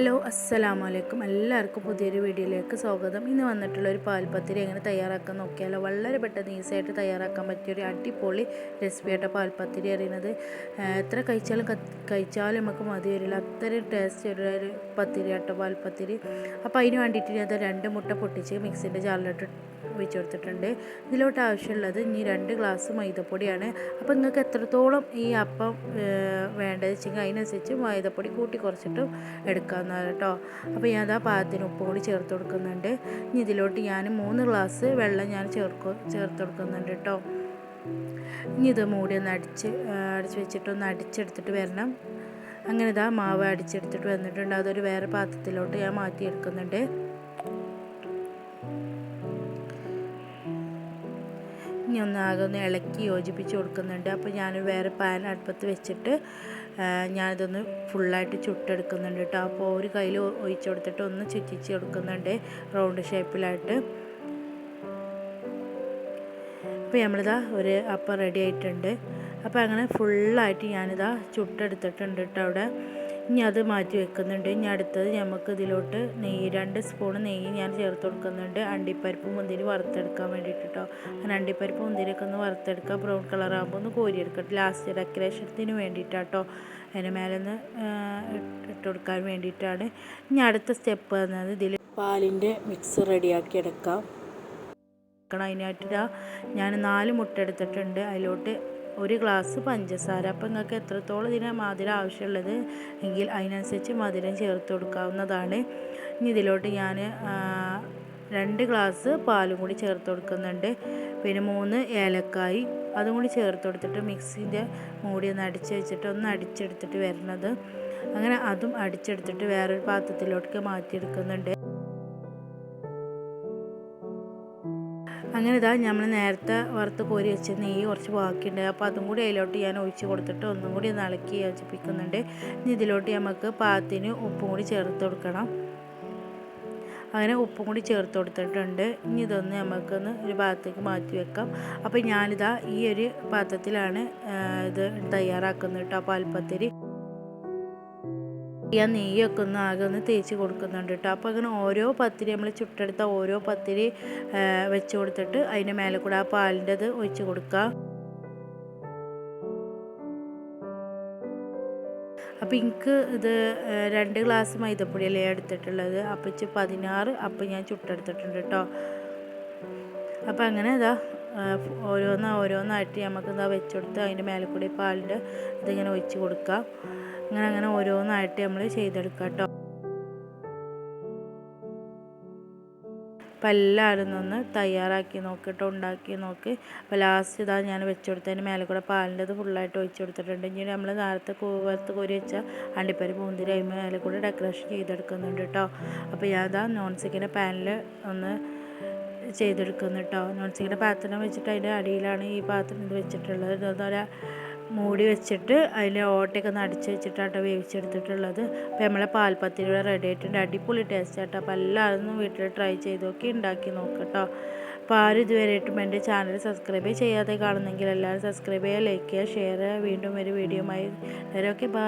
Hello അസ്സലാമു അലൈക്കും എല്ലാവർക്കും പുതിയൊരു വീഡിയോയിലേക്ക് സ്വാഗതം. ഇന്ന് വന്നിട്ടുള്ള ഒരു പാൽപ്പത്തിരി എങ്ങനെ തയ്യാറാക്കാൻ നോക്കിയാലോ വളരെ പെട്ടെന്ന് ഈസിയായിട്ട് തയ്യാറാക്കാൻ പറ്റിയ ഒരു അടിപൊളി റെസിപ്പിയായിട്ട് പാൽപ്പത്തിരി അറിയുന്നത്. എത്ര കഴിച്ചാലും കഴിച്ചാലും നമുക്ക് മതി വരില്ല. അത്രയും ടേസ്റ്റ് ഒരു പത്തിരി ആട്ടോ പാൽപ്പത്തിരി. അപ്പോൾ അതിന് വേണ്ടിയിട്ട് ഞാൻ രണ്ട് മുട്ട പൊട്ടിച്ച് മിക്സിന്റെ ജാറിലോട്ട് ഒഴിച്ച് കൊടുത്തിട്ടുണ്ട് ഇതിലോട്ട് ആവശ്യമുള്ളത് ഇനി രണ്ട് ഗ്ലാസ് മൈദപ്പൊടിയാണ്. അപ്പോൾ നിങ്ങൾക്ക് എത്രത്തോളം ഈ അപ്പം വേണ്ടത് വെച്ചെങ്കിൽ അതിനനുസരിച്ച് മൈദപ്പൊടി കൂട്ടി കുറച്ചിട്ടും എടുക്കാവുന്നതാണ് കേട്ടോ. അപ്പോൾ ഞാൻ അതാ പാകത്തിന് ഉപ്പ് കൂടി ചേർത്ത് കൊടുക്കുന്നുണ്ട്. ഇനി ഇതിലോട്ട് ഞാൻ മൂന്ന് ഗ്ലാസ് വെള്ളം ഞാൻ ചേർക്കു ചേർത്ത് കൊടുക്കുന്നുണ്ട് കേട്ടോ. ഇനി ഇത് മൂടി ഒന്ന് അടിച്ച് അടിച്ച് വെച്ചിട്ട് ഒന്ന് അടിച്ചെടുത്തിട്ട് വരണം. അങ്ങനെ ഇതാ മാവ് അടിച്ചെടുത്തിട്ട് വന്നിട്ടുണ്ട്. അതൊരു വേറെ പാത്രത്തിലോട്ട് ഞാൻ മാറ്റിയെടുക്കുന്നുണ്ട്. ഇനി ഒന്ന് ആകെ ഒന്ന് ഇളക്കി യോജിപ്പിച്ച് കൊടുക്കുന്നുണ്ട്. അപ്പോൾ ഞാൻ വേറെ പാൻ അടുപ്പത്ത് വെച്ചിട്ട് ഞാനിതൊന്ന് ഫുള്ളായിട്ട് ചുട്ടെടുക്കുന്നുണ്ട് കേട്ടോ അപ്പോൾ ഒരു കയ്യിൽ ഒഴിച്ച് കൊടുത്തിട്ട് ഒന്ന് ചുറ്റിച്ച് കൊടുക്കുന്നുണ്ട് റൗണ്ട് ഷേപ്പിലായിട്ട് അപ്പോൾ നമ്മളിതാ ഒരു അപ്പം റെഡി ആയിട്ടുണ്ട്. അപ്പോൾ അങ്ങനെ ഫുള്ളായിട്ട് ഞാനിതാ ചുട്ടെടുത്തിട്ടുണ്ട് കേട്ടോ അവിടെ. ഇനി അത് മാറ്റി വെക്കുന്നുണ്ട്. ഇനി അടുത്തത് നമുക്ക് ഇതിലോട്ട് നെയ്യ് രണ്ട് സ്പൂൺ നെയ്യ് ഞാൻ ചേർത്ത് കൊടുക്കുന്നുണ്ട്. അണ്ടിപ്പരിപ്പ് മുന്തിരി വറുത്തെടുക്കാൻ വേണ്ടിയിട്ട് കേട്ടോ അങ്ങനെ അണ്ടിപ്പരിപ്പ് മുന്തിരിയൊക്കെ ഒന്ന് വറുത്തെടുക്കുക. ബ്രൗൺ കളർ ആകുമ്പോൾ ഒന്ന് കോരിയെടുക്കട്ടെ ലാസ്റ്റ് ഡെക്കറേഷനത്തിന് വേണ്ടിയിട്ടാട്ടോ. അതിന് മേലെ ഒന്ന് ഇട്ട് കൊടുക്കാൻ വേണ്ടിയിട്ടാണ്. ഇനി അടുത്ത സ്റ്റെപ്പ് എന്നത് ഇതിൽ പാലിന്റെ മിക്സ് റെഡിയാക്കി എടുക്കാം. അതിനായിട്ട് ഞാൻ നാല് മുട്ട എടുത്തിട്ടുണ്ട്. അതിലോട്ട് ഒരു ഗ്ലാസ് പഞ്ചസാര. അപ്പം നിങ്ങൾക്ക് എത്രത്തോളം ഇതിന് മധുരം ആവശ്യമുള്ളത് എങ്കിൽ അതിനനുസരിച്ച് മധുരം ചേർത്ത് കൊടുക്കാവുന്നതാണ്. ഇനി ഇതിലോട്ട് ഞാൻ രണ്ട് ഗ്ലാസ് പാലും കൂടി ചേർത്ത് കൊടുക്കുന്നുണ്ട്. പിന്നെ മൂന്ന് ഏലക്കായി അതും കൂടി ചേർത്ത് കൊടുത്തിട്ട് മിക്സിന്റെ മൂടി ഒന്ന് അടിച്ച് വെച്ചിട്ട് ഒന്ന് അടിച്ചെടുത്തിട്ട് വരുന്നത് അങ്ങനെ അതും അടിച്ചെടുത്തിട്ട് വേറൊരു പാത്രത്തിലോട്ടേക്ക് മാറ്റിയെടുക്കുന്നുണ്ട്. അങ്ങനെ ഇതാ നമ്മൾ നേരത്തെ വറുത്ത് കോരി വെച്ച നെയ്യ് കുറച്ച് ബാക്കിയുണ്ട്. അപ്പോൾ അതും കൂടി അതിലോട്ട് ഞാൻ ഒഴിച്ച് കൊടുത്തിട്ട് ഒന്നും കൂടി ഒന്ന് ഇളക്കി യോജിപ്പിക്കുന്നുണ്ട്. ഇനി ഇതിലോട്ട് നമുക്ക് പാത്തിന് ഉപ്പും കൂടി ചേർത്ത് കൊടുക്കണം. അങ്ങനെ ഉപ്പും കൂടി ചേർത്ത് കൊടുത്തിട്ടുണ്ട്. ഇനി ഇതൊന്ന് നമുക്കൊന്ന് ഒരു ഭാഗത്തേക്ക് മാറ്റി വെക്കാം. അപ്പോൾ ഞാനിതാ ഈ ഒരു പാത്രത്തിലാണ് ഇത് തയ്യാറാക്കുന്നത് കേട്ടോ. പാൽപ്പത്തിരി ആ നെയ്യൊക്കെ ഒന്ന് ആകെ ഒന്ന് തേച്ച് കൊടുക്കുന്നുണ്ട് കേട്ടോ. അപ്പോൾ അങ്ങനെ ഓരോ പത്തിരി നമ്മൾ ചുട്ടെടുത്ത ഓരോ പത്തിരി വെച്ച് കൊടുത്തിട്ട് അതിന്റെ മേലെ കൂടെ ആ പാലിന്റെ അത് ഒഴിച്ച് കൊടുക്കുക. അപ്പോൾ എനിക്ക് ഇത് രണ്ട് ഗ്ലാസ് മൈദപ്പൊടിയല്ലേ എടുത്തിട്ടുള്ളത്? അപ്പം ഇച്ച് പതിനാറ് അപ്പം ഞാൻ ചുട്ടെടുത്തിട്ടുണ്ട് കേട്ടോ. അപ്പം അങ്ങനെ ഇതാ ഓരോന്ന് ഓരോന്നായിട്ട് നമുക്ക് ഇതാ വെച്ചെടുത്ത് അതിന്റെ മേലെ കൂടി പാലിന്റെ ഇതിങ്ങനെ ഒഴിച്ച് കൊടുക്കാം അങ്ങനെ അങ്ങനെ ഓരോന്നായിട്ട് നമ്മൾ ചെയ്തെടുക്കുക കേട്ടോ അപ്പം എല്ലാവരും ഒന്ന് തയ്യാറാക്കി നോക്കിയിട്ട് ഉണ്ടാക്കി നോക്ക്. അപ്പോൾ ലാസ്റ്റ് ഇതാ ഞാൻ വെച്ച് കൊടുത്തതിന് മേലെ കൂടെ പാലിന്റെ ഫുള്ളായിട്ട് ഒഴിച്ച് കൊടുത്തിട്ടുണ്ട്. ഇനി നമ്മൾ നേരത്തെ കൂവത്ത് കോരി വെച്ച അണ്ടിപ്പരി പൂന്തിരി അതിന് മേലെ കൂടെ ഡെക്കറേഷൻ ചെയ്തെടുക്കുന്നുണ്ട് കേട്ടോ അപ്പോൾ ഞാൻ ഇതാ നോൺ സ്റ്റിക്കിന്റെ പാനിൽ ഒന്ന് ചെയ്തെടുക്കുന്നു കേട്ടോ നോൺ സ്റ്റിക്കിന്റെ പാത്രം വെച്ചിട്ട് അതിന്റെ അടിയിലാണ് ഈ പാത്രം ഇത് വെച്ചിട്ടുള്ളത്. ഇതൊരു മൂടി വെച്ചിട്ട് അതിൽ ഓട്ടയൊക്കെ ഒന്ന് അടിച്ച് വെച്ചിട്ടാട്ടോ വേവിച്ചെടുത്തിട്ടുള്ളത്. അപ്പോൾ നമ്മളെ പാൽപ്പത്തിരിയുടെ റെഡി ആയിട്ടുണ്ട്. അടിപൊളി ടേസ്റ്റ് ആട്ടോ. അപ്പോൾ എല്ലാവരും വീട്ടിൽ ട്രൈ ചെയ്ത് നോക്കി ഉണ്ടാക്കി നോക്കട്ടോ. അപ്പോൾ ആരും ഇതുവരെയായിട്ടും എന്റെ ചാനൽ സബ്സ്ക്രൈബ് ചെയ്യാതെ കാണുന്നെങ്കിൽ എല്ലാവരും സബ്സ്ക്രൈബ് ചെയ്യുക ലൈക്ക് ചെയ്യുക ഷെയർ ചെയ്യുക. വീണ്ടും ഒരു വീഡിയോ ആയി ഓക്കെ ബൈ